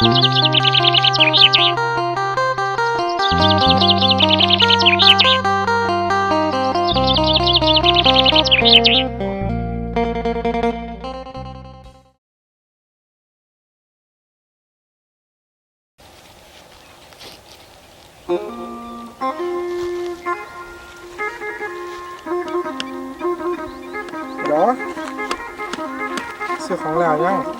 đó. Siêu phóng lào nhá.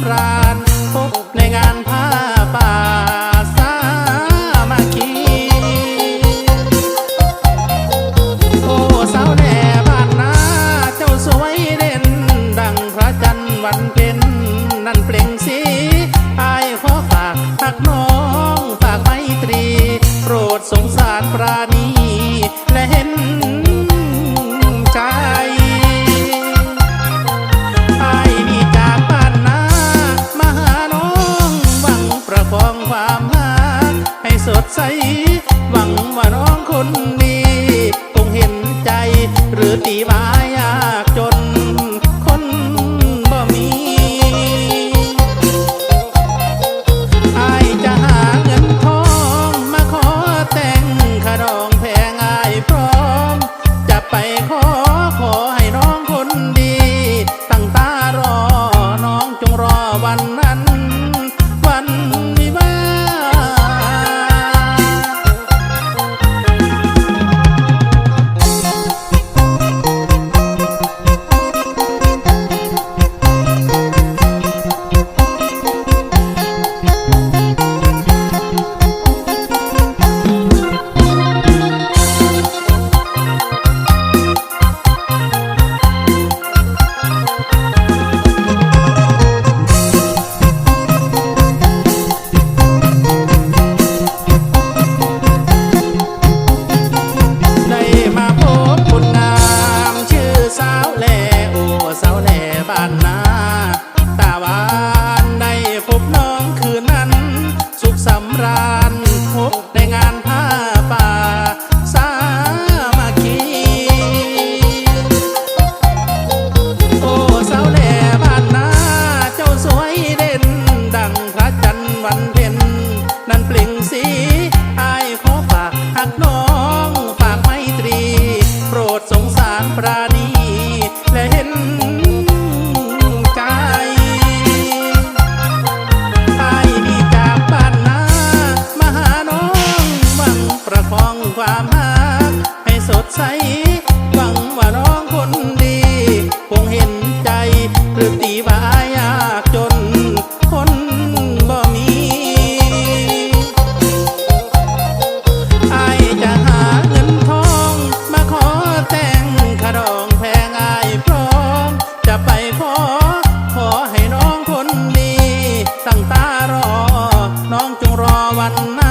ำราญพบในงานผ้าป่าสามัคคีโอ้สาวแน่บ้านนาเจ้าสวยเด่น ดังพระจันทร์วันเพ็ญนั่นเปล่งสีอายขอฝากหักน้องฝากไมตรี โปรดสงสารปราณ 是的嘛。 บ้านนาตาวานได้พบน้องคืนนั้น สุขสำราญพบในงานผ้าป่าสามาคคีโอ้สาวแหล่บ้านนาเจ้าสวยเด่น ดังพระจันทร์วันเวันมา